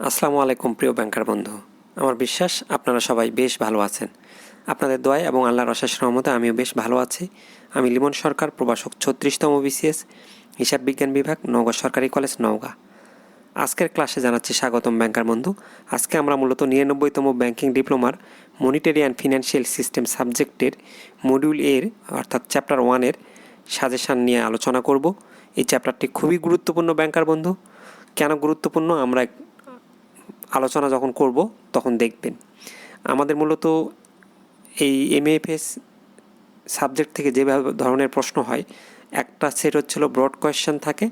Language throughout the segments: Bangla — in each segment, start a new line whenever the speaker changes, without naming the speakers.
আসসালামু আলাইকুম, প্রিয় ব্যাংকার বন্ধু। আমার বিশ্বাস, আপনারা সবাই বেশ ভালো আছেন। আপনাদের দোয়ায় এবং আল্লাহর অশেষ রহমতে আমিও বেশ ভালো আছি। আমি লিমন সরকার প্রবাসক ছত্রিশতম বিসিএস, হিসাব বিজ্ঞান বিভাগ, নওগাঁ সরকারি কলেজ, নওগাঁ। আজকের ক্লাসে জানাচ্ছি স্বাগতম, ব্যাংকার বন্ধু। আজকে আমরা মূলত নিরানব্বইতম ব্যাংকিং ডিপ্লোমার মনিটারি অ্যান্ড ফিনান্সিয়াল সিস্টেম সাবজেক্টের মডিউল এর, অর্থাৎ চ্যাপ্টার ওয়ানের সাজেশান নিয়ে আলোচনা করব। এই চ্যাপ্টারটি খুবই গুরুত্বপূর্ণ, ব্যাংকার বন্ধু। কেন গুরুত্বপূর্ণ? আমরা আলোচনা যখন করব, তখন দেখবেন। আমাদের মূলত এই এমএফএস সাবজেক্ট থেকে যেভাবে ধরনের প্রশ্ন হয়, একটা সেট হচ্ছিল ব্রড কোয়েশ্চেন থাকে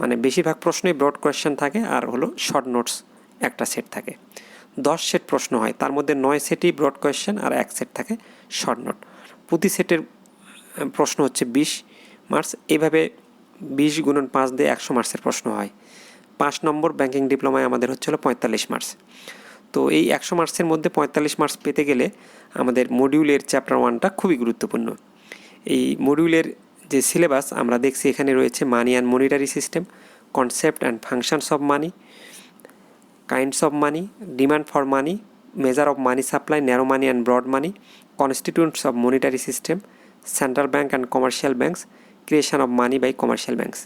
মানে বেশিরভাগ প্রশ্নই ব্রড কোয়েশ্চেন থাকে, আর হলো শর্ট নোটস একটা সেট থাকে। দশ সেট প্রশ্ন হয়, তার মধ্যে নয় সেটই ব্রড কোয়েশ্চেন আর এক সেট থাকে শর্ট নোট প্রতি সেটের প্রশ্ন হচ্ছে বিশ মার্কস এইভাবে বিশ গুণন পাঁচ দিয়ে একশো মার্কসের প্রশ্ন হয়। পাঁচ নম্বর ব্যাংকিং ডিপ্লোমায় আমাদের হচ্ছিল পঁয়তাল্লিশ মার্কস তো এই একশো মার্কসের মধ্যে পঁয়তাল্লিশ মার্কস পেতে গেলে আমাদের মডিউলের চ্যাপ্টার ওয়ানটা খুবই গুরুত্বপূর্ণ। এই মডিউলের যে সিলেবাস আমরা দেখছি এখানে রয়েছে money and monetary system concept and functions of money kinds of money demand for money measure of money supply narrow money and broad money constituents of monetary system central bank and commercial banks creation of money by commercial banks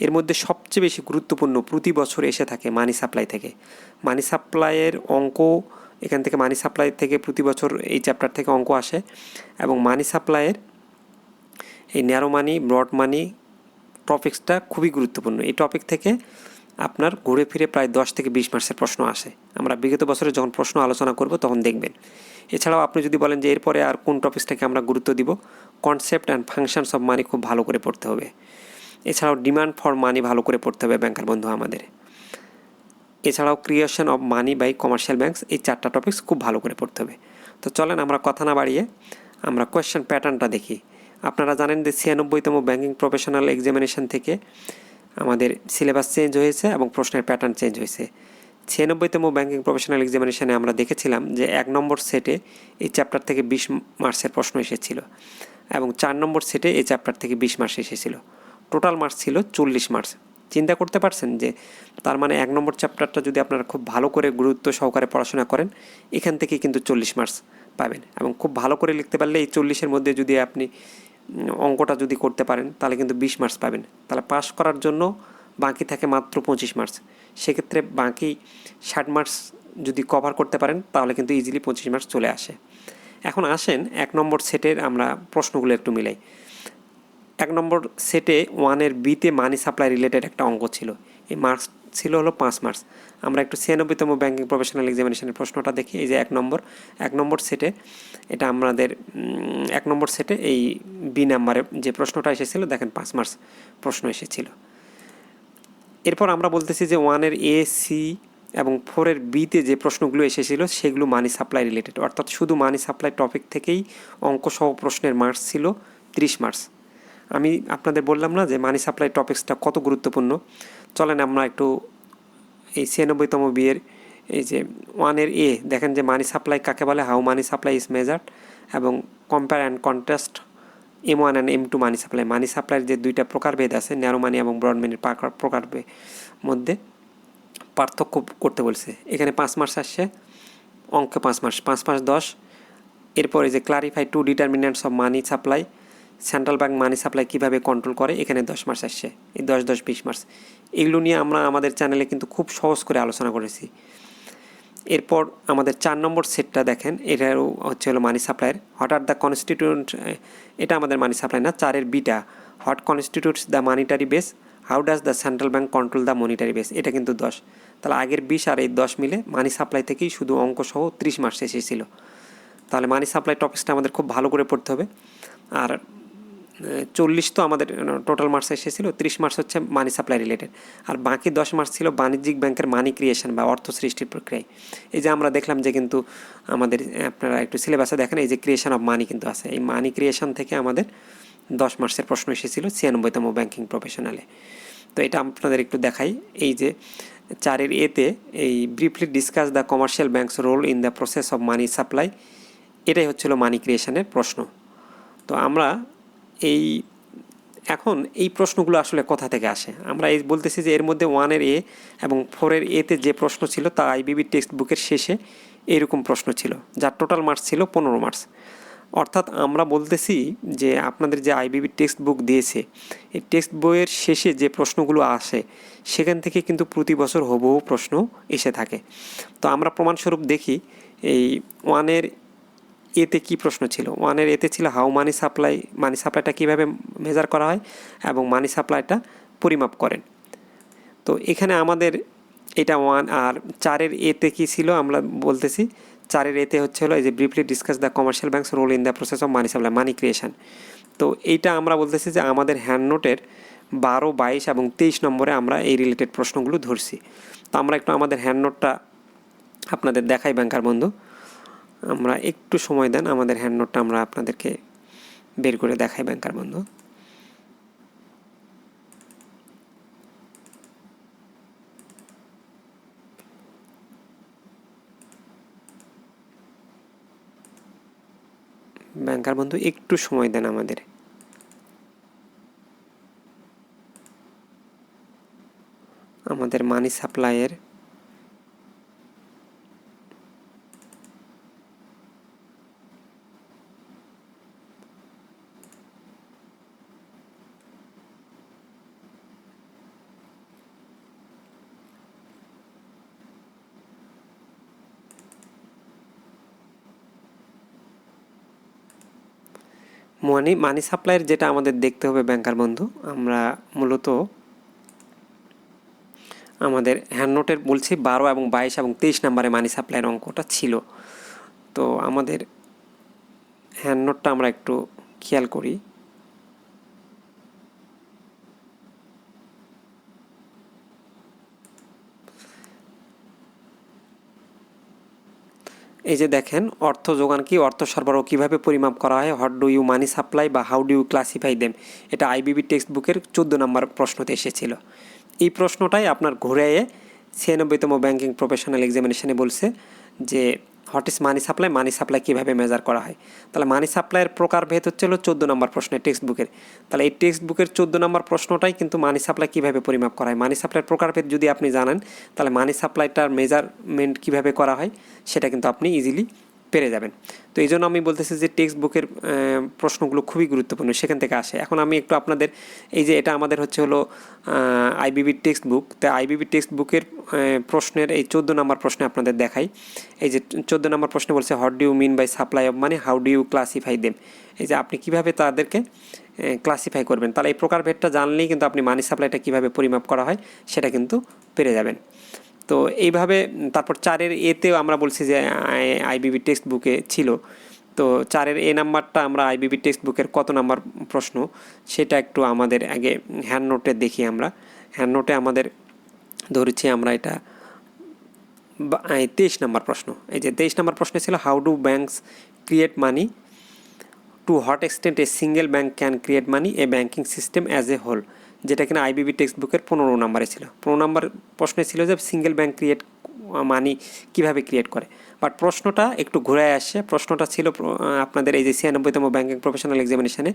এর মধ্যে সবচেয়ে বেশি গুরুত্বপূর্ণ প্রতি বছর এসে থাকে মানি সাপ্লাই থেকে। মানি সাপ্লাইয়ের অঙ্ক, এখান থেকে মানি সাপ্লাই থেকে প্রতি বছর এই চ্যাপ্টার থেকে অঙ্ক আসে এবং মানি সাপ্লাইয়ের এই ন্যারো মানি ব্রড মানি টপিক্সটা খুবই গুরুত্বপূর্ণ। এই টপিক থেকে আপনার ঘুরে ফিরে প্রায় দশ থেকে বিশ মার্কসের প্রশ্ন আসে। আমরা বিগত বছরে যখন প্রশ্ন আলোচনা করব তখন দেখবেন। এছাড়াও আপনি যদি বলেন যে এরপরে আর কোন টপিক্সটাকে আমরা গুরুত্ব দিব concept and functions of money খুব ভালো করে পড়তে হবে। এছাড়াও ডিমান্ড ফর মানি ভালো করে পড়তে হবে ব্যাংকার বন্ধু আমাদের। এছাড়াও creation of money by commercial banks এই চারটা টপিক্স খুব ভালো করে পড়তে হবে। তো চলেন আমরা কথা না বাড়িয়ে আমরা কোয়েশ্চেন প্যাটার্নটা দেখি। আপনারা জানেন যে ছিয়ানব্বইতম ব্যাঙ্কিং প্রফেশনাল এক্সামিনেশন থেকে আমাদের সিলেবাস চেঞ্জ হয়েছে এবং প্রশ্নের প্যাটার্ন চেঞ্জ হয়েছে। ছিয়ানব্বইতম ব্যাঙ্কিং প্রফেশনাল এক্সামিনেশানে আমরা দেখেছিলাম যে এক নম্বর সেটে এই চ্যাপ্টার থেকে বিশ মার্কসের প্রশ্ন এসেছিল এবং চার নম্বর সেটে এই চ্যাপ্টার থেকে বিশ মার্কস এসেছিল। টোটাল মার্কস ছিল চল্লিশ মার্কস চিন্তা করতে পারছেন যে তার মানে এক নম্বর চ্যাপ্টারটা যদি আপনারা খুব ভালো করে গুরুত্ব সহকারে পড়াশোনা করেন, এখান থেকে কিন্তু চল্লিশ মার্কস পাবেন এবং খুব ভালো করে লিখতে পারলে এই চল্লিশের মধ্যে যদি আপনি অঙ্কটা যদি করতে পারেন, তাহলে কিন্তু বিশ মার্কস পাবেন। তাহলে পাস করার জন্য বাকি থাকে মাত্র পঁচিশ মার্কস সেক্ষেত্রে বাকি ষাট মার্কস যদি কভার করতে পারেন, তাহলে কিন্তু ইজিলি পঁচিশ মার্কস চলে আসে। এখন আসেন এক নম্বর সেটের আমরা প্রশ্নগুলো একটু মিলাই। এক নম্বর সেটে ওয়ানের বিতে মানি সাপ্লাই রিলেটেড একটা অঙ্ক ছিল। এই মার্কস ছিল হলো পাঁচ মার্কস আমরা একটু ছিয়ানব্বইতম ব্যাঙ্কিং প্রফেশনাল এক্সামিনেশনের প্রশ্নটা দেখি। এই যে এক নম্বর এক নম্বর সেটে এটা আমাদের এক নম্বর সেটে এই বি নাম্বারে যে প্রশ্নটা এসেছিল, দেখেন পাঁচ মার্কস প্রশ্ন এসেছিল। এরপর আমরা বলতেছি যে ওয়ানের এ সি এবং ফোরের বিতে যে প্রশ্নগুলো এসেছিল, সেগুলো মানি সাপ্লাই রিলেটেড অর্থাৎ শুধু মানি সাপ্লাই টপিক থেকেই অঙ্কসহ প্রশ্নের মার্কস ছিল ত্রিশ মার্কস আমি আপনাদের বললাম না যে মানি সাপ্লাই টপিক্সটা কত গুরুত্বপূর্ণ। চলেন আমরা একটু এই ছিয়ানব্বইতম বিয়ের এই যে ওয়ানের এ দেখেন যে মানি সাপ্লাই কাকে বলে how money supply is measured এবং compare and contrast M one and M two money supply money সাপ্লাইয়ের যে দুইটা প্রকারভেদ আছে ন্যারো মানি এবং ব্রড মানির প্রকারভেদ মধ্যে পার্থক্য করতে বলছে। এখানে পাঁচ মাস আসছে, অঙ্কে পাঁচ মাস পাঁচ মাস দশ। এরপরে যে clarify to determinants of money supply central bank money supply কীভাবে কন্ট্রোল করে? এখানে দশ মাস আসছে। এই দশ দশ, বিশ মাস এগুলো নিয়ে আমরা আমাদের চ্যানেলে কিন্তু খুব সহজ করে আলোচনা করেছি। এরপর আমাদের চার নম্বর সেটটা দেখেন। এটারও হচ্ছে হলো মানি সাপ্লাইয়ের আর দ্য কনস্টিটিউন্ট এটা আমাদের মানি সাপ্লাই না, চারের beta. What constitutes the monetary base how does the central bank control the monetary base এটা কিন্তু দশ। তাহলে আগের বিশ আর এই দশ মিলে মানি সাপ্লাই থেকেই শুধু অঙ্ক সহ ত্রিশ মার্কস এসেছিল। তাহলে মানি সাপ্লাই টপিক্সটা আমাদের খুব ভালো করে পড়তে হবে। আর চল্লিশ তো আমাদের টোটাল মার্কস এসেছিল ত্রিশ মার্কস হচ্ছে মানি সাপ্লাই রিলেটেড আর বাকি দশ মার্কস ছিল বাণিজ্যিক ব্যাংকের মানি ক্রিয়েশন বা অর্থ সৃষ্টির প্রক্রিয়ায়। এই যে আমরা দেখলাম যে কিন্তু আমাদের আপনারা একটু সিলেবাসে দেখেন, এই যে ক্রিয়েশন অফ মানি কিন্তু আছে। এই মানি ক্রিয়েশন থেকে আমাদের দশ মার্কসের প্রশ্ন এসেছিল ছিয়ানব্বইতম ব্যাংকিং প্রফেশনালে তো এটা আপনাদের একটু দেখাই। এই যে চারের এতে এই briefly discuss the commercial banks role in the process of money supply এটাই হচ্ছিল মানি ক্রিয়েশনের প্রশ্ন। তো আমরা এই, এখন এই প্রশ্নগুলো আসলে কোথা থেকে আসে? আমরা এই বলতেছি যে এর মধ্যে ওয়ানের এ এবং ফোরের এতে যে প্রশ্ন ছিল তা আইবিবি টেক্সট বুকের শেষে এরকম প্রশ্ন ছিল, যার টোটাল মার্কস ছিল পনেরো মার্কস অর্থাৎ আমরা বলতেছি যে আপনাদের যে আইবিবি টেক্সট বুক দিয়েছে, এই টেক্সট বইয়ের শেষে যে প্রশ্নগুলো আসে, সেখান থেকে কিন্তু প্রতি বছর হুবহু প্রশ্ন এসে থাকে। তো আমরা প্রমাণস্বরূপ দেখি, এই ওয়ানের এতে কি প্রশ্ন ছিল? ওয়ানের এতে ছিল হাউ মানি সাপ্লাই মানি সাপ্লাইটা কীভাবে মেজার করা হয় এবং মানি সাপ্লাইটা পরিমাপ করেন। তো এখানে আমাদের এটা ওয়ান আর চারের এতে কি ছিল? আমরা বলতেছি চারের এতে হচ্ছে হলো এই যে briefly discuss the commercial banks role in the process of money supply money creation তো এইটা আমরা বলতেছি যে আমাদের হ্যান্ড নোটের বারো, বাইশ এবং তেইশ নম্বরে আমরা এই রিলেটেড প্রশ্নগুলো ধরছি। তো আমরা একটু আমাদের হ্যান্ড নোটটা আপনাদের দেখাই ব্যাংকার বন্ধু। আমরা একটু সময় দেন, আমাদের হ্যান্ড নোটটা আমরা আপনাদেরকে বের করে দেখাই ব্যাংকার বন্ধু। ব্যাংকার বন্ধু, একটু সময় দেন আমাদের। আমাদের মানি সাপ্লাইয়ের মানি মানি সাপ্লাইয়ের যেটা আমাদের দেখতে হবে ব্যাংকার বন্ধু, আমরা মূলত আমাদের হ্যান্ড নোটের বলছি বারো এবং বাইশ এবং তেইশ নাম্বারে মানি সাপ্লাইয়ের অঙ্কটা ছিল। তো আমাদের হ্যান্ড নোটটা আমরা একটু খেয়াল করি। এই যে দেখেন, অর্থ যোগান কি? অর্থ সরবরাহ কীভাবে পরিমাপ করা হয়? What do you money supply বা how do you classify them এটা আইবিবি টেক্সট বুকের চোদ্দ নম্বর প্রশ্নতে এসেছিল। এই প্রশ্নটাই আপনার ঘুরে ছিয়ানব্বইতম ব্যাংকিং প্রফেশনাল এক্সামিনেশনে বলছে যে what is money supply money supply কীভাবে মেজার করা হয়? তাহলে মানি সাপ্লাইয়ের প্রকারভেদ হচ্ছে হলো চোদ্দ নম্বর প্রশ্নের টেক্সট বুকের তাহলে এই টেক্সট বুকের চোদ্দ নম্বর প্রশ্নটাই কিন্তু মানি সাপ্লাই কীভাবে পরিমাপ করা হয়? মানি সাপ্লাইয়ের প্রকারভেদ যদি আপনি জানেন, তাহলে মানি সাপ্লাইটার মেজারমেন্ট কীভাবে করা হয়, সেটা কিন্তু আপনি ইজিলি পেরে যাবেন। তো এই জন্য আমি বলতেছি যে টেক্সট বুকের প্রশ্নগুলো খুবই গুরুত্বপূর্ণ, সেখান থেকে আসে। এখন আমি একটু আপনাদের, এই যে এটা আমাদের হচ্ছে হলো আইবিবি টেক্সট বুক তো আইবিবি টেক্সট বুকের প্রশ্নের এই চোদ্দ নম্বর প্রশ্নে আপনাদের দেখাই। এই যে চোদ্দ নম্বর প্রশ্নে বলছে what do you mean by supply of money how do you classify them এই যে আপনি কীভাবে তাদেরকে ক্লাসিফাই করবেন? তাহলে এই প্রকারভেদটা জানলেই কিন্তু আপনি মানি সাপ্লাইটা কীভাবে পরিমাপ করা হয়, সেটা কিন্তু পেরে যাবেন। তো এইভাবে তারপর চারের এতেও আমরা বলছি যে আইবিবি টেক্সট বুকে ছিল। তো চারের এ নাম্বারটা আমরা আইবিবি টেক্সট বুকের কত নাম্বার প্রশ্ন, সেটা একটু আমাদের আগে হ্যান্ড নোটে দেখি আমরা। হ্যান্ড নোটে আমাদের ধরেছি আমরা এটা তেইশ নাম্বার প্রশ্ন। এই যে তেইশ নাম্বার প্রশ্ন ছিল how do banks create money to what extent a single bank can create money a banking system as a whole যেটা কিনা আইবিবি টেক্সট বুকের পনেরো নম্বরে ছিল। পনেরো নম্বর প্রশ্নে ছিল যে সিঙ্গেল ব্যাংক ক্রিয়েট মানি কীভাবে ক্রিয়েট করে? বাট প্রশ্নটা একটু ঘুরে আসছে প্রশ্নটা ছিল আপনাদের এই যে ছিয়ানব্বইতম banking professional এক্সামিনেশনে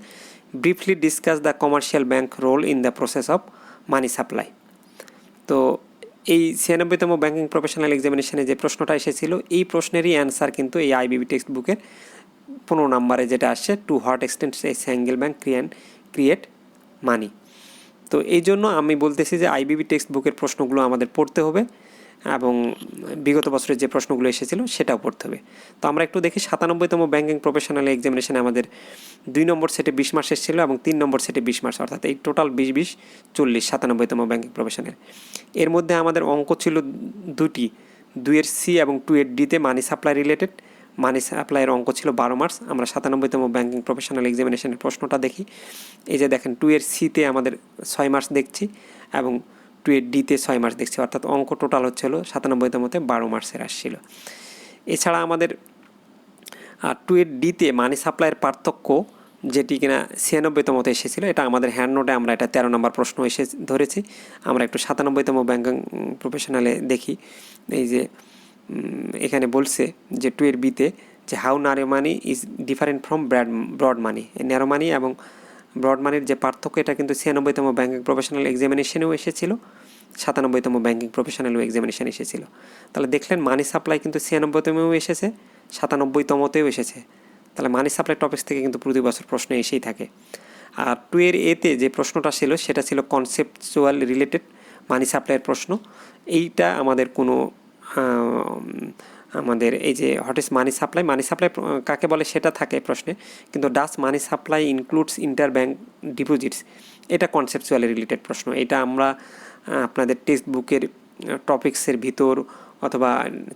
briefly discuss the commercial bank role in the process of money supply তো এই ছিয়ানব্বইতম ব্যাঙ্কিং প্রফেশনাল এক্সামিনেশনে যে প্রশ্নটা এসেছিল, এই প্রশ্নেরই অ্যান্সার কিন্তু এই আইবিবি টেক্সট বুকের পনেরো নম্বরে যেটা আসছে to what extent a single bank ক্রিয়ান create money তো এই জন্য আমি বলতেছি যে আইবিবি টেক্সট বুকের প্রশ্নগুলো আমাদের পড়তে হবে এবং বিগত বছরের যে প্রশ্নগুলো এসেছিল সেটাও পড়তে হবে। তো আমরা একটু দেখি, সাতানব্বইতম ব্যাঙ্কিং প্রফেশনাল এক্সামিনেশনে আমাদের দুই নম্বর সেটে বিশ মার্কস এসেছিল এবং তিন নম্বর সেটে বিশ মার্কস অর্থাৎ এই টোটাল বিশ বিশ, চল্লিশ, সাতানব্বইতম ব্যাঙ্কিং প্রফেশনাল। এর মধ্যে আমাদের অঙ্ক ছিল দুটি, দুইয়ের সি এবং টু এর ডিতে মানি সাপ্লাই রিলেটেড মানি সাপ্লাইয়ের অঙ্ক ছিল বারো মার্কস আমরা সাতানব্বইতম ব্যাঙ্কিং প্রফেশনাল এক্সামিনেশনের প্রশ্নটা দেখি। এই যে দেখেন টু এর সিতে আমাদের ছয় মার্কস দেখছি এবং টু এর ডিতে ছয় মার্কস দেখছি, অর্থাৎ অঙ্ক টোটাল হচ্ছে হলো সাতানব্বইতমতে বারো মার্কসের আসছিল। এছাড়া আমাদের টু এর ডিতে মানি সাপ্লাইয়ের পার্থক্য যেটি কিনা ছিয়ানব্বইতমতে এসেছিল, এটা আমাদের হ্যান্ড নোটে আমরা এটা তেরো নম্বর প্রশ্ন এসে ধরেছি। আমরা একটু সাতানব্বইতম ব্যাঙ্কিং প্রফেশনালে দেখি, এই যে এখানে বলছে যে টু এর বিতে যে how narrow money is different from Brad broad money narrow money এবং ব্রড মানির যে পার্থক্য, এটা কিন্তু ছিয়ানব্বইতম ব্যাঙ্কিং প্রফেশনাল এক্সামিনেশনেও এসেছিল, সাতানব্বইতম ব্যাঙ্কিং প্রফেশনালও এক্সামিনেশন এসেছিল। তাহলে দেখলেন মানি সাপ্লাই কিন্তু ছিয়ানব্বইতমেও এসেছে, সাতানব্বইতমতেও এসেছে। তাহলে মানি সাপ্লাই টপিক্স থেকে কিন্তু প্রতি বছর প্রশ্ন এসেই থাকে। আর টু এর এতে যে প্রশ্নটা ছিল, সেটা ছিল কনসেপচুয়াল রিলেটেড মানি সাপ্লাইয়ের প্রশ্ন। এইটা আমাদের কোনো আমাদের এই যে what is money supply money supply কাকে বলে সেটা থাকে প্রশ্নে। কিন্তু does money supply includes interbank deposits এটা কনসেপচুয়ালি রিলেটেড প্রশ্ন। এটা আমরা আপনাদের টেক্সট বুকের টপিক্সের ভিতর অথবা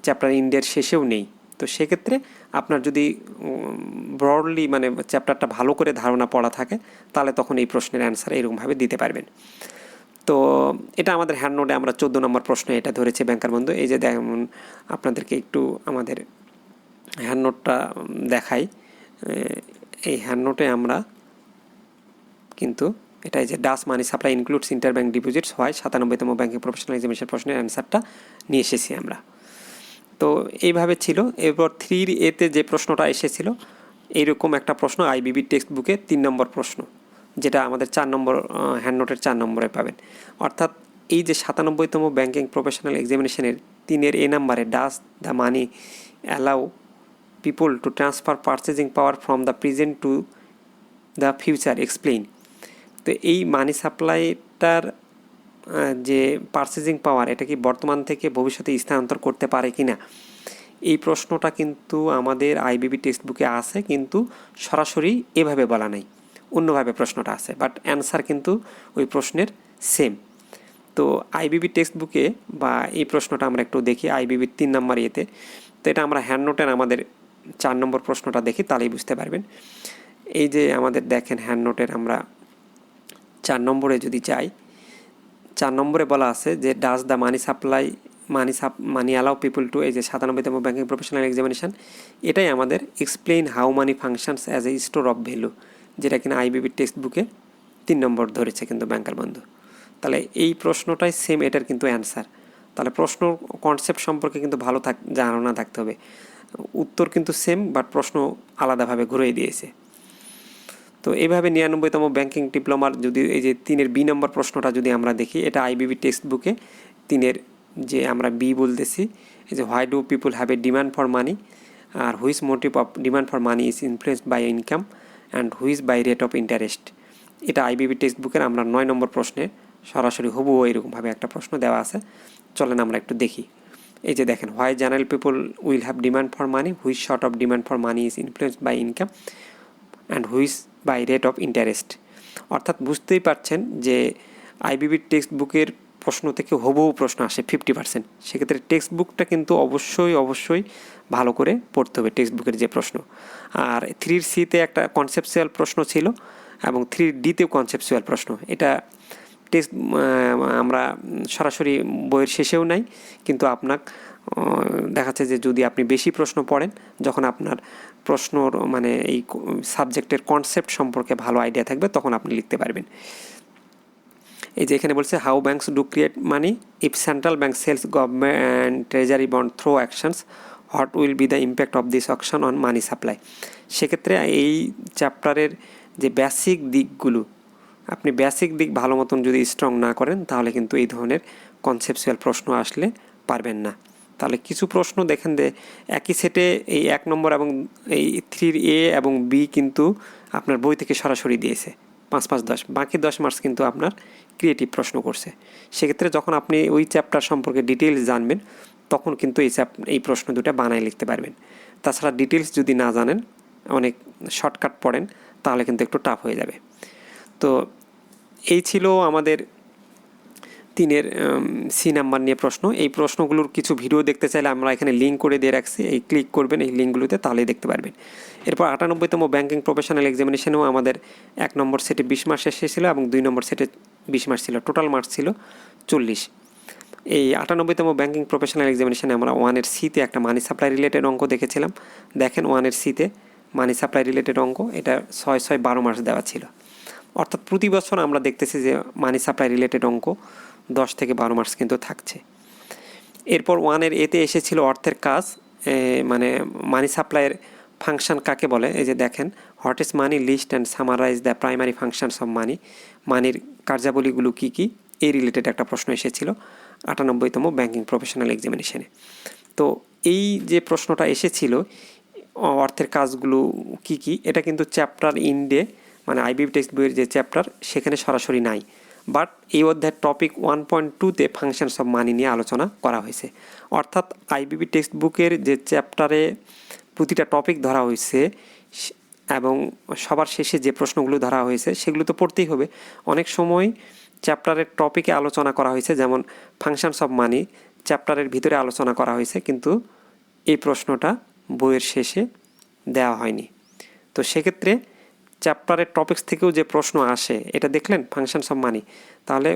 চ্যাপ্টার ইন্ডিয়ার শেষেও নেই। তো সেক্ষেত্রে আপনার যদি ব্রডলি মানে চ্যাপ্টারটা ভালো করে ধারণা পড়া থাকে, তাহলে তখন এই প্রশ্নের অ্যান্সার এরকমভাবে দিতে পারবেন। তো এটা আমাদের হ্যান্ড নোটে আমরা চোদ্দ নম্বর প্রশ্ন এটা ধরেছে, ব্যাংকার বন্ধু। এই যে যেমন আপনাদেরকে একটু আমাদের হ্যান্ড নোটটা দেখাই। এই হ্যান্ড নোটে আমরা কিন্তু এটা যে does money supply includes inter bank deposits হয়, সাতানব্বইতম ব্যাঙ্কিং প্রফেশনাল এক্সামিনেশন প্রশ্নের অ্যান্সারটা নিয়ে এসেছি আমরা। তো এইভাবে ছিল। এরপর থ্রির এতে যে প্রশ্নটা এসেছিল, এইরকম একটা প্রশ্ন আইবিবি টেক্সট বুকে তিন নম্বর প্রশ্ন। যেটা আমাদের চার নম্বর হ্যান্ড নোটের চার নম্বরে পাবেন। অর্থাৎ এই যে সাতানব্বইতম ব্যাংকিং প্রফেশনাল এক্সামিনেশনের তিনের এ নাম্বারে does the money allow people to transfer purchasing power from the present to the future explain তো এই মানি সাপ্লাইটার যে পারচেজিং পাওয়ার এটা কি বর্তমান থেকে ভবিষ্যতে স্থানান্তর করতে পারে কি না এই প্রশ্নটা কিন্তু আমাদের আইবিবি টেক্সট বুকে আছে, কিন্তু সরাসরি এভাবে বলা নাই। অন্যভাবে প্রশ্নটা আছে বাট অ্যান্সার কিন্তু ওই প্রশ্নের সেম তো আইবিবি টেক্সট বুকে বা এই প্রশ্নটা আমরা একটু দেখি আইবিবির তিন নম্বর ইয়েতে। তো এটা আমরা হ্যান্ড নোটের আমাদের চার নম্বর প্রশ্নটা দেখি, তাহলেই বুঝতে পারবেন। এই যে আমাদের দেখেন হ্যান্ড নোটের আমরা চার নম্বরে যদি যাই, চার নম্বরে বলা আছে যে does the money supply money সাপ মানি অ্যালাউ পিপল টু এই যে সাতানব্বইতম ব্যাঙ্কিং প্রফেশনাল এক্সামিনেশন এটাই আমাদের explain how money functions as a store of value যেটা কিনা আইবিবি টেক্সট বুকে তিন নম্বর ধরেছে কিন্তু ব্যাংকার বন্ধু। তাহলে এই প্রশ্নটাই সেম এটার কিন্তু অ্যান্সার তাহলে প্রশ্ন কনসেপ্ট সম্পর্কে কিন্তু ভালো থাক, ধারণা থাকতে হবে। উত্তর কিন্তু সেম বাট প্রশ্ন আলাদাভাবে ঘুরিয়ে দিয়েছে। তো এইভাবে নিরানব্বইতম ব্যাংকিং ডিপ্লোমার যদি এই যে তিনের বি নম্বর প্রশ্নটা যদি আমরা দেখি, এটা আইবিবি টেক্সট বুকে তিনের যে আমরা বি বলতেছি, এই যে why do people have a demand for money R whose motive of demand for money is influenced by income and whose by rate of interest এটা আইবিবি টেক্সট বুকের আমরা নয় নম্বর প্রশ্নে সরাসরি হুবহু এরকমভাবে একটা প্রশ্ন দেওয়া আছে। চলেন আমরা একটু দেখি। এই যে দেখেন why general people will have demand for money which sort of demand for money is influenced by income and which by rate of interest অর্থাৎ বুঝতেই পারছেন যে আইবিবির টেক্সট বুকের প্রশ্ন থেকে হুবহু প্রশ্ন আসে ফিফটি পার্সেন্ট সেক্ষেত্রে টেক্সট বুকটা কিন্তু অবশ্যই অবশ্যই ভালো করে পড়তে হবে টেক্সট বুকের যে প্রশ্ন। আর থ্রির সিতে একটা কনসেপচুয়াল প্রশ্ন ছিল এবং থ্রি ডিতেও কনসেপচুয়াল প্রশ্ন। এটা টেক্সট আমরা সরাসরি বইয়ের শেষেও নাই, কিন্তু আপনার দেখাচ্ছে যে যদি আপনি বেশি প্রশ্ন পড়েন, যখন আপনার প্রশ্নর মানে এই সাবজেক্টের কনসেপ্ট সম্পর্কে ভালো আইডিয়া থাকবে, তখন আপনি লিখতে পারবেন। এই যে এখানে বলছে how banks do create money if central bank sells government treasury bond through auctions what will be the impact of this auction on money supply সেক্ষেত্রে এই চ্যাপ্টারের যে বেসিক দিকগুলো, আপনি বেসিক দিক ভালো মতন যদি স্ট্রং না করেন, তাহলে কিন্তু এই ধরনের কনসেপচুয়াল প্রশ্ন আসলে পারবেন না। তাহলে কিছু প্রশ্ন দেখেন যে, একই সেটে এই এক নম্বর এবং এই থ্রির এ এবং বি কিন্তু আপনার বই থেকে সরাসরি দিয়েছে, পাঁচ পাঁচ দশ, বাকি দশ মার্কস কিন্তু আপনার ক্রিয়েটিভ প্রশ্ন করছে। সেক্ষেত্রে যখন আপনি ওই চ্যাপ্টার সম্পর্কে ডিটেলস জানবেন, তখন কিন্তু এই চ্যাপ এই প্রশ্ন দুটো বানায় লিখতে পারবেন। তাছাড়া ডিটেলস যদি না জানেন, অনেক শর্টকাট পড়েন, তাহলে কিন্তু একটু টাফ হয়ে যাবে। তো এই ছিল আমাদের তিনের সি নাম্বার নিয়ে প্রশ্ন। এই প্রশ্নগুলোর কিছু ভিডিও দেখতে চাইলে আমরা এখানে লিঙ্ক করে দিয়ে রাখছি। এই ক্লিক করবেন এই লিঙ্কগুলোতে তাহলেই দেখতে পারবেন। এরপর আটানব্বইতম ব্যাঙ্কিং প্রফেশনাল এক্সামিনেশনেও আমাদের এক নম্বর সেটে বিশ মার্কস এসেছিল এবং দুই নম্বর সেটে বিশ মার্কস ছিল টোটাল মার্কস ছিল চল্লিশ। এই আটানব্বইতম ব্যাঙ্কিং প্রফেশনাল এক্সামিনেশনে আমরা ওয়ানের সিতে একটা মানি সাপ্লাই রিলেটেড অঙ্ক দেখেছিলাম। দেখেন ওয়ানের সিতে মানি সাপ্লাই রিলেটেড অঙ্ক, এটা ছয় ছয় বারো মার্কস দেওয়া ছিল। অর্থাৎ প্রতি বছর আমরা দেখতেছি যে মানি সাপ্লাই রিলেটেড অঙ্ক দশ থেকে বারো মার্কস কিন্তু থাকছে। এরপর ওয়ানের এতে এসেছিল অর্থের কাজ মানে মানি সাপ্লাইয়ের ফাংশন কাকে বলে? এই যে দেখেন what is money list and summarise the primary functions of money মানির কার্যাবলীগুলো কী কী? এই রিলেটেড একটা প্রশ্ন এসেছিল আটানব্বইতম ব্যাংকিং প্রফেশনাল এক্সামিনেশনে তো এই যে প্রশ্নটা এসেছিল অর্থের কাজগুলো কি কি, এটা কিন্তু চ্যাপ্টার ইন্ডে মানে আইবিবি টেক্সট বইয়ের যে চ্যাপ্টার সেখানে সরাসরি নাই। বাট এই অধ্যায়ের টপিক ওয়ান পয়েন্ট টুতে ফাংশনস অফ মানি নিয়ে আলোচনা করা হয়েছে। অর্থাৎ আইবিবি টেক্সট বুকের যে চ্যাপ্টারে প্রতিটা টপিক ধরা হয়েছে এবং সবার শেষে যে প্রশ্নগুলো ধরা হয়েছে, সেগুলো তো পড়তেই হবে। অনেক সময় চ্যাপ্টারের টপিকে আলোচনা করা হয়েছে, যেমন ফাংশনস অফ মানি, চ্যাপ্টারের ভিতরে আলোচনা করা হয়েছে, কিন্তু এই প্রশ্নটা বইয়ের শেষে দেওয়া হয়নি। তো সেক্ষেত্রে চ্যাপ্টারের টপিক্স থেকেও যে প্রশ্ন আসে, এটা দেখলেন ফাংশনস অফ মানি। তাহলে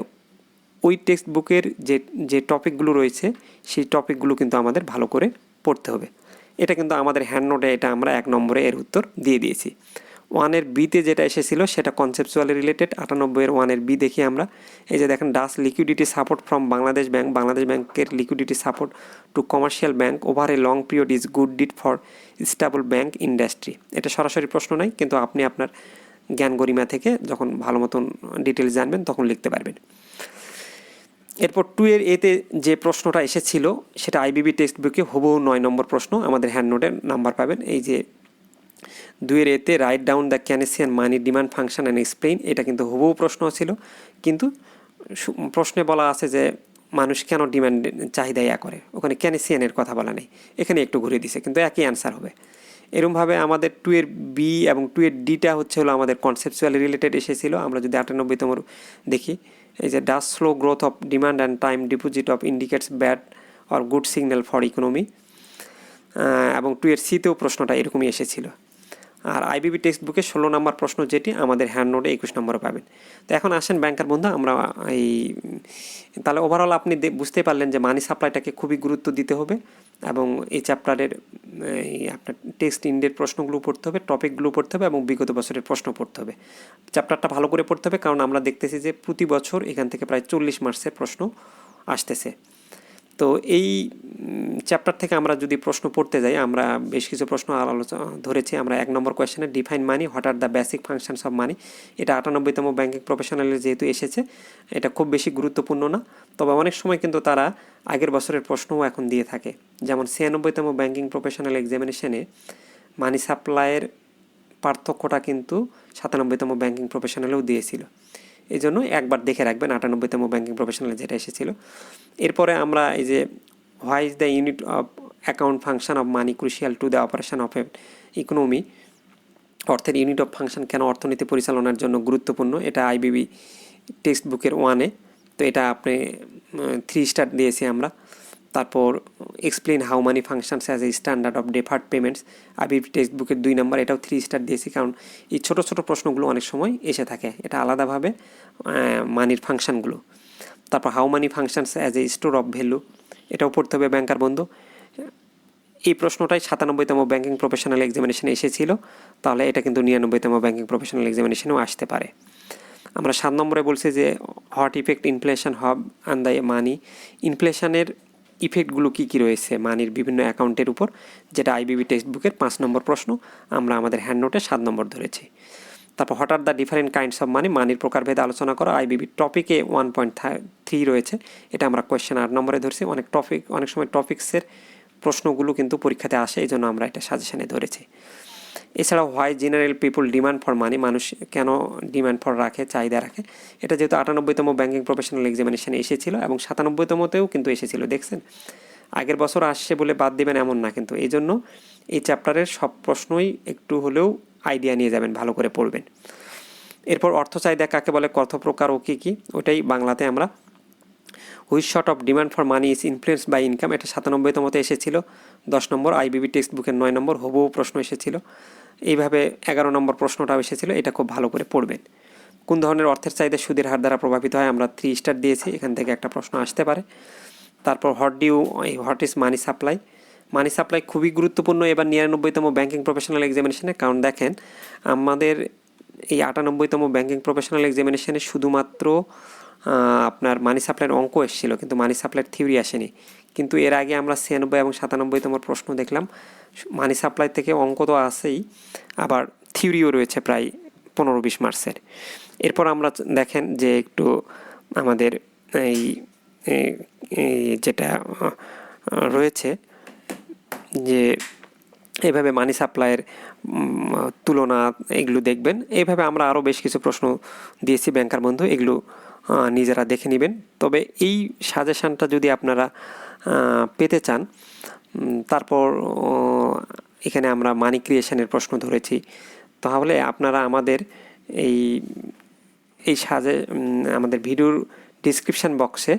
ওই টেক্সট বুকের যে যে টপিকগুলো রয়েছে, সেই টপিকগুলো কিন্তু আমাদের ভালো করে পড়তে হবে। এটা কিন্তু আমাদের হ্যান্ড নোটে এটা আমরা এক নম্বরে এর উত্তর দিয়ে দিয়েছি। ওয়ানের বিতে যেটা এসেছিল সেটা কনসেপচুয়ালি রিলেটেড আটানব্বইয়ের ওয়ানের বি দেখি আমরা। এই যে দেখেন does liquidity support from Bangladesh bank Bangladesh ব্যাংকের liquidity support to commercial bank over a long period is good deed for stable bank industry এটা সরাসরি প্রশ্ন নাই, কিন্তু আপনি আপনার জ্ঞান গরিমা থেকে যখন ভালো মতন ডিটেলস জানবেন, তখন লিখতে পারবেন। এরপর টু এর এতে যে প্রশ্নটা এসেছিল, সেটা আইবিবি টেক্সট বুকে হুবহু নয় নম্বর প্রশ্ন। আমাদের হ্যান্ড নোটের নাম্বার পাবেন। এই যে দুইয়ের এতে write down the Keynesian money demand function and explain এটা কিন্তু হুবহু প্রশ্ন ছিল। কিন্তু প্রশ্নে বলা আছে যে মানুষ কেন ডিমান্ড চাহিদা ইয়া করে? ওখানে ক্যানেসিয়ানের কথা বলা নেই। এখানে একটু ঘুরে দিছে, কিন্তু একই অ্যান্সার হবে। এরমভাবে আমাদের টু এর বি এবং টু এর ডিটা হচ্ছে হলো আমাদের কনসেপচুয়ালি রিলেটেড এসেছিল। আমরা যদি আটানব্বইতম দেখি। এই যে does slow growth of demand and time deposit of indicates bad or good signal for economy এবং টু এর সিতেও প্রশ্নটা এরকমই এসেছিল। আর আইবিবি টেক্সট বুকে ষোলো নম্বর প্রশ্ন যেটি, আমাদের হ্যান্ড নোটে একুশ নম্বরে পাবেন। তো এখন আসেন ব্যাংকার বন্ধু, আমরা এই তাহলে ওভারঅল আপনি বুঝতে পারলেন যে মানি সাপ্লাইটাকে খুবই গুরুত্ব দিতে হবে। এবং এই চ্যাপ্টারের, এই আপনার টেক্সট ইন্ডের প্রশ্নগুলো পড়তে হবে, টপিকগুলো পড়তে হবে এবং বিগত বছরের প্রশ্ন পড়তে হবে। চ্যাপ্টারটা ভালো করে পড়তে হবে কারণ আমরা দেখতেছি যে প্রতি বছর এখান থেকে প্রায় চল্লিশ মার্কসের প্রশ্ন আসতেছে। তো এই চ্যাপ্টার থেকে আমরা যদি প্রশ্ন পড়তে যাই, আমরা বেশ কিছু প্রশ্ন আলোচনা ধরেছি। আমরা এক নম্বর কোয়েশ্চেনে define money what are the basic functions of money এটা আটানব্বইতম ব্যাংকিং প্রফেশনালের যেহেতু এসেছে, এটা খুব বেশি গুরুত্বপূর্ণ না। তবে অনেক সময় কিন্তু তারা আগের বছরের প্রশ্নও এখন দিয়ে থাকে। যেমন ছিয়ানব্বইতম ব্যাংকিং প্রফেশনাল এক্সামিনেশনে মানি সাপ্লাইয়ের পার্থক্যটা কিন্তু সাতানব্বইতম ব্যাংকিং প্রফেশনালেও দিয়েছিল। এই জন্য একবার দেখে রাখবেন, আটানব্বইতম ব্যাঙ্কিং প্রফেশনালে যেটা এসেছিল। এরপরে আমরা এই যে why is the unit of account function of money crucial to the operation of a economy অর্থের ইউনিট অফ ফাংশন কেন অর্থনীতি পরিচালনার জন্য গুরুত্বপূর্ণ? এটা আইবিবি টেক্সট বুকের ওয়ানে তো এটা আপনি থ্রি স্টার দিয়েছি আমরা। তারপর explain how money functions as a standard of deferred payments IBB text বুকের দুই নম্বর এটাও থ্রি স্টার দিয়েছি, কারণ এই ছোটো ছোটো প্রশ্নগুলো অনেক সময় এসে থাকে। এটা আলাদাভাবে মানির ফাংশনগুলো তারপর how money functions as a store of value এটাও পড়তে হবে ব্যাংকার বন্ধু। এই প্রশ্নটাই সাতানব্বইতম ব্যাংকিং প্রফেশনাল এক্সামিনেশনে এসেছিল। তাহলে এটা কিন্তু নিরানব্বইতম ব্যাংকিং প্রফেশনাল এক্সামিনেশনেও আসতে পারে। আমরা সাত নম্বরে বলছি যে what effect inflation have and the money ইনফ্লেশনের ইফেক্টগুলো কী কী রয়েছে মানির বিভিন্ন অ্যাকাউন্টের উপর, যেটা আইবিবি টেক্সট বুকের পাঁচ নম্বর প্রশ্ন, আমরা আমাদের হ্যান্ড নোটে সাত নম্বর ধরেছি। তারপর হঠাৎ the different kinds of money মানির প্রকারভেদে আলোচনা করা আইবিবি টপিকে ওয়ান পয়েন্ট থ্রি রয়েছে, এটা আমরা কোয়েশ্চেন আট নম্বরে ধরছি, অনেক টপিক অনেক সময় টপিক্সের প্রশ্নগুলো কিন্তু পরীক্ষাতে আসে, এই জন্য আমরা এটা সাজেশানে ধরেছি। এছাড়াও why general people demand for money মানুষ কেন ডিমান্ড ফর রাখে, চাহিদা রাখে? এটা যেহেতু আটানব্বইতম ব্যাঙ্কিং প্রফেশনাল এক্সামিনেশনে এসেছিল এবং সাতানব্বইতমতেও কিন্তু এসেছিল, দেখছেন? আগের বছর আসছে বলে বাদ দেবেন এমন না কিন্তু এই জন্য এই চ্যাপ্টারের সব প্রশ্নই একটু হলেও আইডিয়া নিয়ে যাবেন, ভালো করে পড়বেন। এরপর অর্থ চাহিদা কাকে বলে কত প্রকার ও কী কী, ওটাই বাংলাতে আমরা। Which sort of demand for money is influence by income এটা সাতানব্বইতমতে এসেছিল, দশ নম্বর আইবিবি টেক্সট বুকের নয় নম্বর, হুবহু প্রশ্ন এসেছিল। এইভাবে এগারো নম্বর প্রশ্নটাও এসেছিল, এটা খুব ভালো করে পড়বেন। কোন ধরনের অর্থের চাহিদা সুদের হার দ্বারা প্রভাবিত হয়? আমরা থ্রি স্টার দিয়েছি, এখান থেকে একটা প্রশ্ন আসতে পারে। তারপর what do what is money supply money supply খুবই গুরুত্বপূর্ণ, এবার নিরানব্বইতম ব্যাঙ্কিং প্রফেশনাল এক্সামিনেশনে কারণ দেখেন, আমাদের এই আটানব্বইতম ব্যাঙ্কিং প্রফেশনাল এক্সামিনেশনে শুধুমাত্র আপনার মানি সাপ্লাইয়ের অঙ্ক এসেছিল, কিন্তু মানি সাপ্লাইয়ের থিওরি আসেনি। কিন্তু এর আগে আমরা ছিয়ানব্বই এবং সাতানব্বইতম প্রশ্ন দেখলাম। মানি সাপ্লাই থেকে অঙ্ক তো আসেই আবার থিওরিও রয়েছে প্রায় পনেরো বিশ মার্কসের এরপর আমরা দেখেন যে একটু আমাদের এই যেটা রয়েছে যে এইভাবে মানি সাপ্লাইয়ের তুলনা এগুলো দেখবেন। এইভাবে আমরা আরও বেশ কিছু প্রশ্ন দিয়েছি ব্যাংকার বন্ধু, এগুলো নিজেরা দেখে নেবেন। তবে এই সাজেশানটা যদি আপনারা পেতে চান তারপর এখানে আমরা মানি ক্রিয়েশনের প্রশ্ন ধরেছি। তাহলে আপনারা আমাদের এই এই সাজে আমাদের ভিডিওর ডিসক্রিপশান বক্সে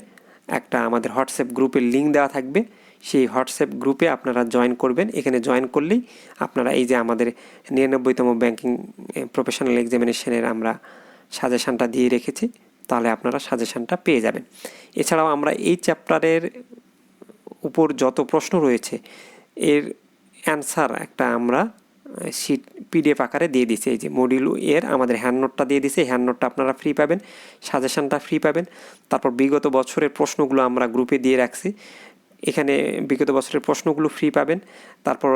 একটা আমাদের হোয়াটসঅ্যাপ গ্রুপের লিঙ্ক দেওয়া থাকবে। সেই হোয়াটসঅ্যাপ গ্রুপে আপনারা জয়েন করবেন। এখানে জয়েন করলেই আপনারা এই যে আমাদের নিরানব্বইতম ব্যাংকিং প্রফেশনাল এক্সামিনেশনের আমরা সাজেশানটা দিয়ে রেখেছি। তাহলে আপনারা সাজেশানটা পেয়ে যাবেন। এছাড়াও আমরা এই চ্যাপ্টারের উপর যত প্রশ্ন রয়েছে, এর অ্যান্সার একটা আমরা শিট পিডিএফ আকারে দিয়ে দিছি এই যে মডিউল এর আমাদের হ্যান্ড নোটটা দিয়ে দিছে হ্যান্ড নোটটা আপনারা ফ্রি পাবেন সাজেশানটা ফ্রি পাবেন। তারপর বিগত বছরের প্রশ্নগুলো আমরা গ্রুপে দিয়ে রাখছি। এখানে বিগত বছরের প্রশ্নগুলো ফ্রি পাবেন। তারপর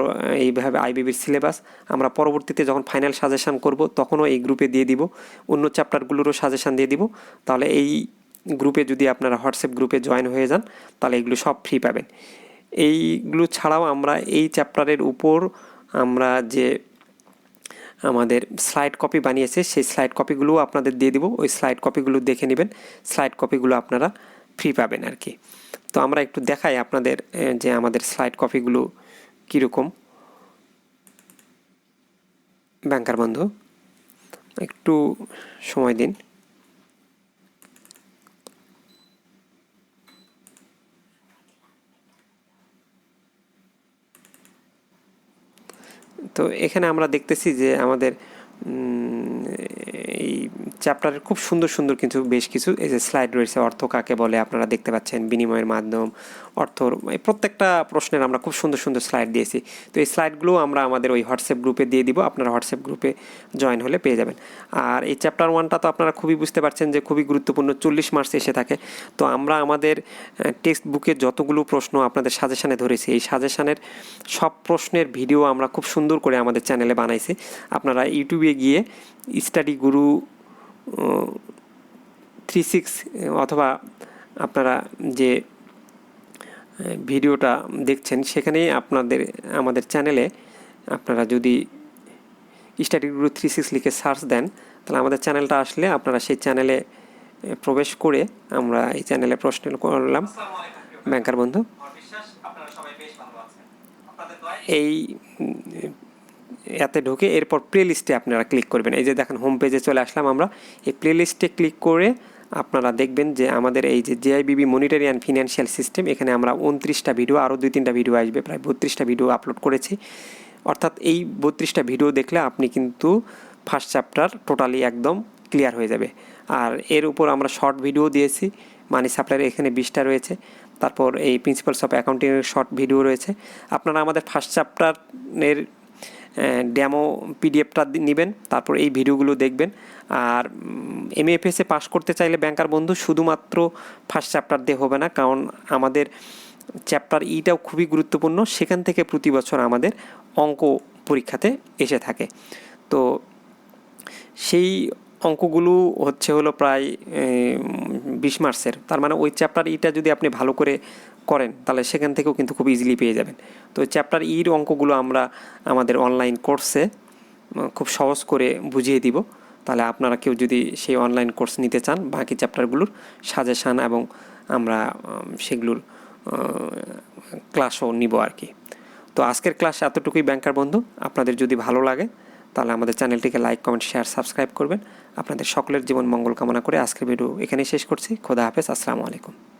এইভাবে আইবিবির সিলেবাস আমরা পরবর্তীতে যখন ফাইনাল সাজেশন করব, তখনও এই গ্রুপে দিয়ে দিব। অন্য চ্যাপ্টারগুলোরও সাজেশান দিয়ে দিব। তাহলে এই গ্রুপে যদি আপনারা হোয়াটসঅ্যাপ গ্রুপে জয়েন হয়ে যান, তাহলে এগুলো সব ফ্রি পাবেন। এইগুলো ছাড়াও আমরা এই চ্যাপ্টারের উপর আমরা যে আমাদের স্লাইড কপি বানিয়েছে, সেই স্লাইড কপিগুলোও আপনাদের দিয়ে দিব। ওই স্লাইড কপিগুলো দেখে নেবেন। স্লাইড কপিগুলো আপনারা ফ্রি পাবেন আর কি। তো আমরা একটু দেখাই আপনাদের যে আমাদের স্লাইড কপিগুলো কীরকম। ব্যাংকার বন্ধু, একটু সময় দিন। তো এখানে আমরা দেখতেছি যে আমাদের এই চ্যাপ্টারের খুব সুন্দর সুন্দর কিছু বেশ কিছু এই যে স্লাইড রয়েছে, অর্থ কাকে বলে আপনারা দেখতে পাচ্ছেন, বিনিময়ের মাধ্যম, অর্থ, এই প্রত্যেকটা প্রশ্নের আমরা খুব সুন্দর সুন্দর স্লাইড দিয়েছি। তো এই স্লাইডগুলো আমরা আমাদের ওই হোয়াটসঅ্যাপ গ্রুপে দিয়ে দিব, আপনারা হোয়াটসঅ্যাপ গ্রুপে জয়েন হলে পেয়ে যাবেন। আর এই চ্যাপ্টার ওয়ানটা তো আপনারা খুবই বুঝতে পারছেন যে খুবই গুরুত্বপূর্ণ, চল্লিশ মার্কস এসে থাকে। তো আমরা আমাদের টেক্সট বুকে যতগুলো প্রশ্ন আপনাদের সাজেশানে ধরেছি, এই সাজেশানের সব প্রশ্নের ভিডিও আমরা খুব সুন্দর করে আমাদের চ্যানেলে বানাইছি। আপনারা ইউটিউবে গিয়ে স্টাডি গুরু থ্রি সিক্স অথবা আপনারা যে ভিডিওটা দেখছেন সেখানেই আপনাদের আমাদের চ্যানেলে আপনারা যদি স্টাডি গুরু থ্রি সিক্স লিখে সার্চ দেন তাহলে আমাদের চ্যানেলটা আসলে আপনারা সেই চ্যানেলে প্রবেশ করে আমরা এই চ্যানেলে প্রশ্ন করলাম। ব্যাংকার বন্ধু। এই এতে ঢুকে এরপর প্লে লিস্টে আপনারা ক্লিক করবেন। এই যে দেখেন হোম পেজে চলে আসলাম আমরা। এই প্লে লিস্টে ক্লিক করে আপনারা দেখবেন যে আমাদের এই যে JAIIB monetary and financial system এখানে আমরা উনত্রিশটা ভিডিও আরও দুই তিনটা ভিডিও আসবে, প্রায় বত্রিশটা ভিডিও আপলোড করেছি। অর্থাৎ এই বত্রিশটা ভিডিও দেখলে আপনি কিন্তু ফার্স্ট চ্যাপ্টার টোটালি একদম ক্লিয়ার হয়ে যাবে। আর এর উপর আমরা শর্ট ভিডিও দিয়েছি মানি সাপ্লাইয়ের এখানে বিশটা রয়েছে। তারপর এই প্রিন্সিপালস অফ অ্যাকাউন্টিংয়ের শর্ট ভিডিও রয়েছে। আপনারা আমাদের ফার্স্ট চ্যাপ্টারের ডেমো পিডিএফটা নেবেন, তারপর এই ভিডিওগুলো দেখবেন। আর এম এফএসে পাস করতে চাইলে ব্যাংকার বন্ধু শুধুমাত্র ফার্স্ট চ্যাপ্টার দিয়ে হবে না, কারণ আমাদের চ্যাপ্টার ইটাও খুবই গুরুত্বপূর্ণ, সেখান থেকে প্রতি বছর আমাদের অঙ্ক পরীক্ষাতে এসে থাকে। তো সেই অঙ্কগুলো হচ্ছে হলো প্রায় বিশ মার্কসের তার মানে ওই চ্যাপ্টার ইটা যদি আপনি ভালো করে করেন, তাহলে সেখান থেকেও কিন্তু খুব ইজিলি পেয়ে যাবেন। তো চ্যাপ্টার ইর অঙ্কগুলো আমরা আমাদের অনলাইন কোর্সে খুব সহজ করে বুঝিয়ে দিব। তাহলে আপনারা কেউ যদি সেই অনলাইন কোর্স নিতে চান, বাকি চ্যাপ্টারগুলোর সাজেশান এবং আমরা সেগুলোর ক্লাসও নিব আর কি। তো আজকের ক্লাস এতটুকুই, ব্যাংকার বন্ধু। আপনাদের যদি ভালো লাগে, তাহলে আমাদের চ্যানেলটিকে লাইক কমেন্ট শেয়ার সাবস্ক্রাইব করবেন। আপনাদের সকলের জীবন মঙ্গল কামনা করে আজকের ভিডিও এখানেই শেষ করছি। খোদা হাফেজ, আসসালামু আলাইকুম।